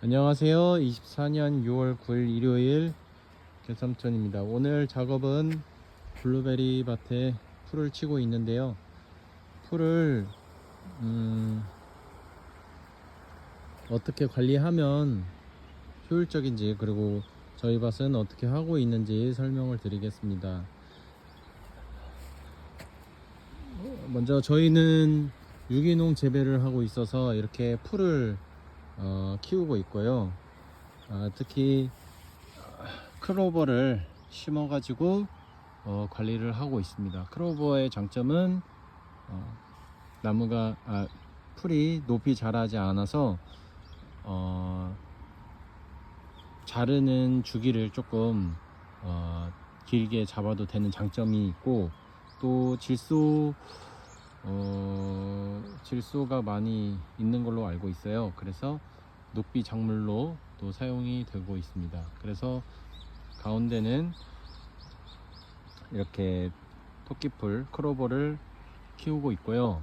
안녕하세요. 24년 6월 9일 일요일 개삼천입니다. 오늘 작업은 블루베리 밭에 풀을 치고 있는데요. 풀을 음, 어떻게 관리하면 효율적인지 그리고 저희 밭은 어떻게 하고 있는지 설명을 드리겠습니다. 먼저 저희는 유기농 재배를 하고 있어서 이렇게 풀을 어, 키우고 있고요. 아, 특히 크로버를 심어 가지고 어, 관리를 하고 있습니다. 크로버의 장점은 어, 나무가 아, 풀이 높이 자라지 않아서 어, 자르는 주기를 조금 어, 길게 잡아도 되는 장점이 있고 또 질소 어, 질소가 많이 있는 걸로 알고 있어요. 그래서 녹비 작물로 또 사용이 되고 있습니다. 그래서 가운데는 이렇게 토끼풀 크로버를 키우고 있고요.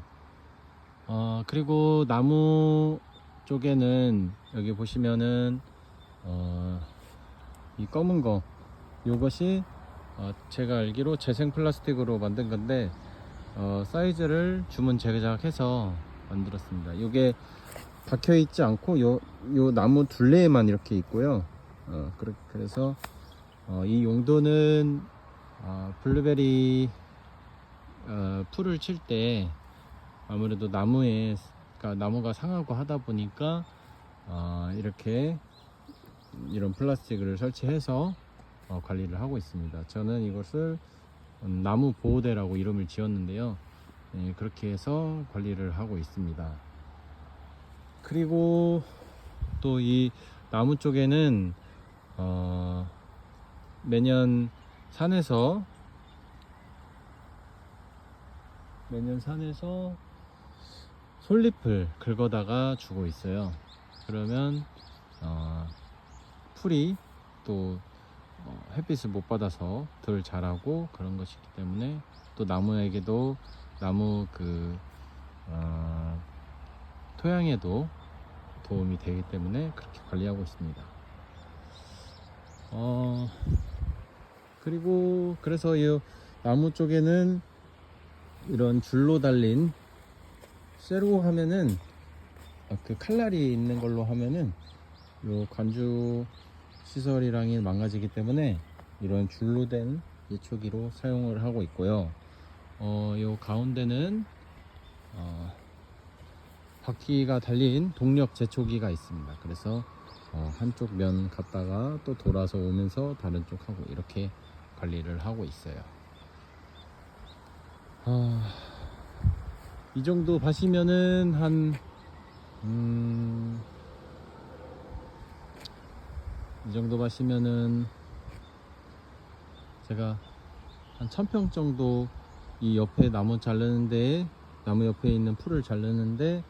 어, 그리고 나무 쪽에는 여기 보시면은 어, 이 검은 거 이것이 어, 제가 알기로 재생 플라스틱으로 만든 건데 어, 사이즈를 주문 제작해서 만들었습니다. 이게 박혀 있지 않고 요, 요 나무 둘레에만 이렇게 있고요. 어, 그래, 그래서 어, 이 용도는 어, 블루베리 어, 풀을 칠 때 아무래도 나무에 그러니까 나무가 상하고 하다 보니까 어, 이렇게 이런 플라스틱을 설치해서 어, 관리를 하고 있습니다. 저는 이것을 음, 나무 보호대라고 이름을 지었는데요. 예, 그렇게 해서 관리를 하고 있습니다. 그리고 또 이 나무 쪽에는 어, 매년 산에서 매년 산에서 솔잎을 긁어다가 주고 있어요. 그러면 어, 풀이 또 어, 햇빛을 못 받아서 덜 자라고 그런 것이기 때문에 또 나무에게도 나무 그 어, 토양에도 도움이 되기 때문에 그렇게 관리하고 있습니다. 어, 그리고 그래서 이 나무 쪽에는 이런 줄로 달린 쇠로 하면은 아, 그 칼날이 있는 걸로 하면은 요 관주 시설이랑이 망가지기 때문에 이런 줄로 된 예초기로 사용을 하고 있고요. 어, 요 가운데는 어, 바퀴가 달린 동력 제초기가 있습니다. 그래서 어, 한쪽 면 갔다가 또 돌아서 오면서 다른 쪽 하고 이렇게 관리를 하고 있어요. 아, 이 정도 밭이면은 한 음, 이 정도 밭이면은 제가 한 천평 정도 이 옆에 나무 자르는데 나무 옆에 있는 풀을 자르는데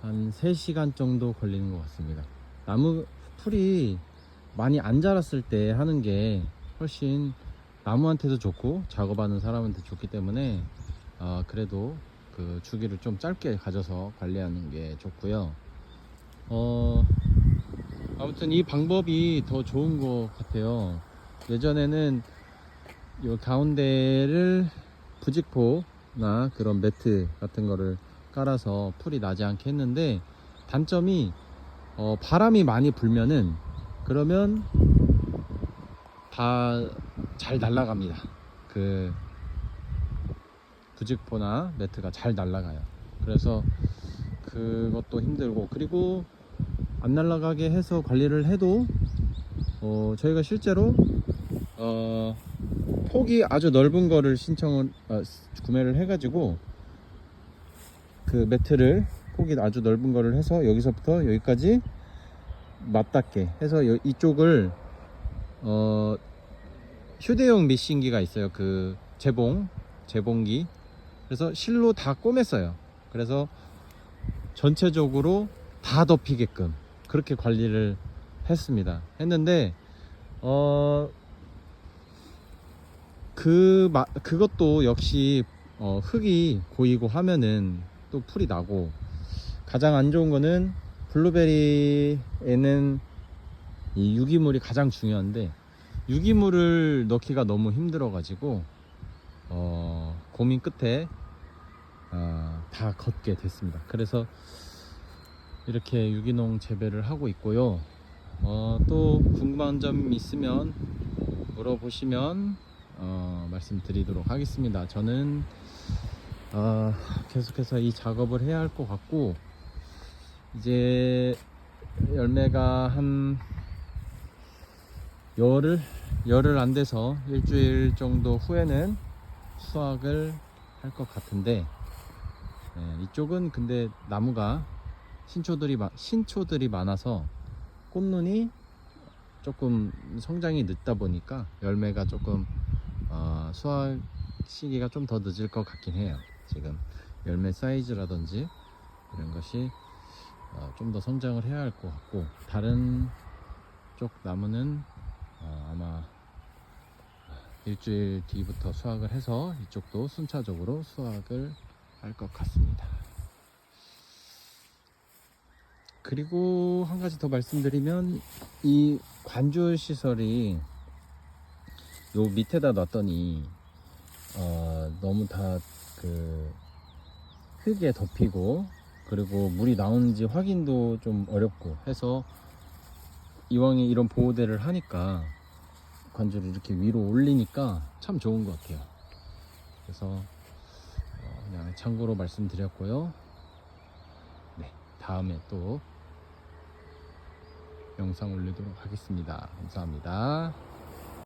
한 3시간 정도 걸리는 것 같습니다. 나무 풀이 많이 안 자랐을 때 하는 게 훨씬 나무한테도 좋고 작업하는 사람한테 좋기 때문에 아, 그래도 그 주기를 좀 짧게 가져서 관리하는 게 좋고요. 어, 아무튼 이 방법이 더 좋은 것 같아요. 예전에는 요 가운데를 부직포나 그런 매트 같은 거를 깔아서 풀이 나지 않게 했는데 단점이 어, 바람이 많이 불면은 그러면 다 잘 날아갑니다. 그 부직포나 매트가 잘 날아가요. 그래서 그것도 힘들고 그리고 안 날아가게 해서 관리를 해도 어, 저희가 실제로 어, 폭이 아주 넓은 거를 신청을 아, 구매를 해가지고 그 매트를 폭이 아주 넓은 거를 해서 여기서부터 여기까지 맞닿게 해서 여- 이쪽을 어, 휴대용 미싱기가 있어요. 그 재봉 재봉기 그래서 실로 다 꼬맸어요. 그래서 전체적으로 다 덮이게끔 그렇게 관리를 했습니다. 했는데 어, 그 마, 그것도 역시 어, 흙이 고이고 하면은 또 풀이 나고 가장 안 좋은 거는 블루베리에는 이 유기물이 가장 중요한데 유기물을 넣기가 너무 힘들어 가지고 어, 고민 끝에 어, 다 걷게 됐습니다. 그래서 이렇게 유기농 재배를 하고 있고요. 어, 또 궁금한 점 있으면 물어보시면 어, 말씀드리도록 하겠습니다. 저는 어, 계속해서 이 작업을 해야 할 것 같고 이제 열매가 한 열흘 열흘 안 돼서 일주일 정도 후에는 수확을 할 것 같은데 예, 이쪽은 근데 나무가 신초들이 마- 신초들이 많아서 꽃눈이 조금 성장이 늦다 보니까 열매가 조금 어, 수확 시기가 좀 더 늦을 것 같긴 해요. 지금 열매 사이즈라든지 이런 것이 어, 좀 더 성장을 해야 할 것 같고 다른 쪽 나무는 어, 아마 일주일 뒤부터 수확을 해서 이쪽도 순차적으로 수확을 할 것 같습니다. 그리고 한 가지 더 말씀드리면 이 관주 시설이 요 밑에다 놨더니 어, 너무 다 그 흙에 덮이고 그리고 물이 나오는지 확인도 좀 어렵고 해서 이왕에 이런 보호대를 하니까 관주를 이렇게 위로 올리니까 참 좋은 것 같아요. 그래서 어, 그냥 참고로 말씀드렸고요. 네, 다음에 또 영상 올리도록 하겠습니다. 감사합니다.